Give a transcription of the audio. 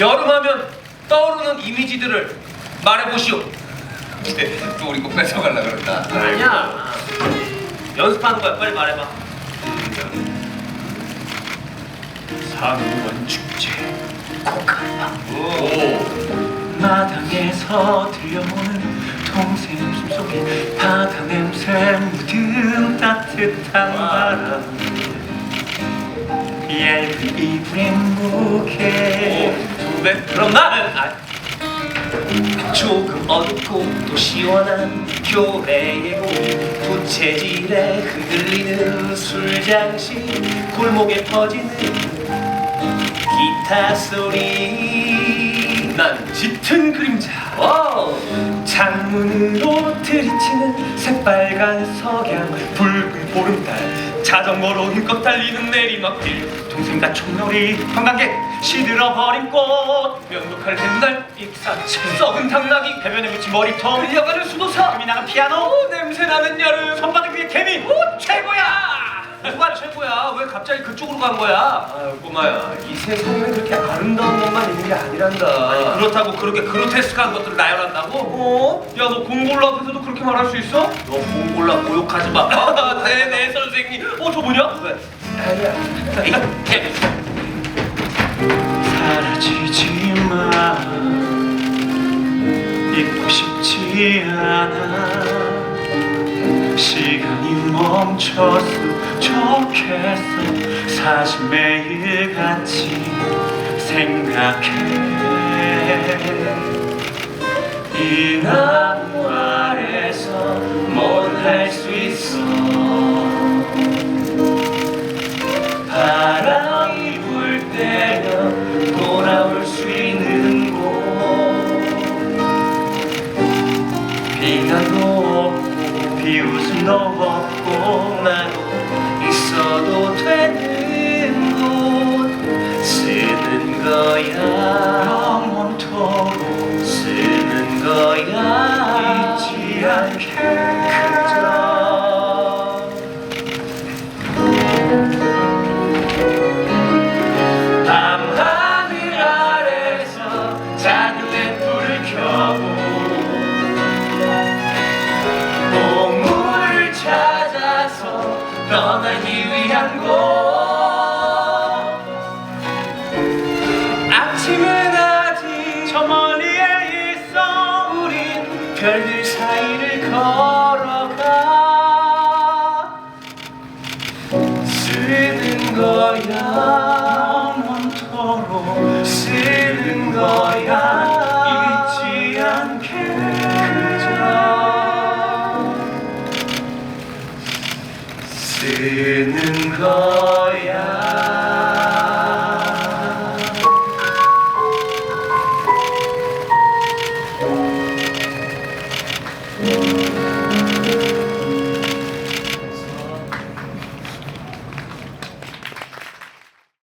여름하면 떠오르는 이미지들을 말해보시오. 또 우리 거 뺏어갈라 그런다. 아니야. 연습하는 거야. 빨리 말해봐. 상원 축제 오. 마당에서 들려오는 동생 숨속에 바다 냄새 묻은 따뜻한 바람 얇은 이불엔 무게 네, 그럼 나는 아, 조금 어둡고 또 시원한 교회의 공 부채질에 흔들리는 술장식 골목에 퍼지는 기타 소리. 난 짙은 그림자. 와우 창문으로 들이치는 새빨간 석양 붉은 보름달. 자전거로 힘껏 달리는 내리막길. 동생과 촌놀이 관광객 시들어버린 꽃. 면도칼 맨날 익사체 썩은 당나귀. 해변에 묻힌 머리통 흘려가는 수도사. 음이 나는 피아노. 오, 냄새나는 여름. 손바닥 위에 개미. 오 최고야 누가 최고야 왜 갑자기 그쪽으로 간 거야 아유 꼬마야 이 세상에는 그렇게 아름다운 것만 있는 게 아니란다. 아니 그렇다고 그렇게 그로테스크한 것들을 나열한다고? 어? 야 너 공골라 앞에서도 그렇게 말할 수 있어? 너 공골라 모욕하지 마 네네 선생님 어 저 뭐냐? 왜? 아니야. 에이, 개. 사라지지 마 잊고 싶지 않아 시간이 멈췄어 좋겠어. 사실 매일같이 생각해. 이 나무 아래서 뭘 할 수 있어 비웃음도 없고 나도 있어도 되는 곳 쓰는 거야. 영원토록 떠나기 위한 곳. 아침은 아직 저 멀리에 있어. 우린 별들 사이를 걸어가 쓰는 거야. 영원토록 쓰는 거야. 잊지 않게 되는 거야.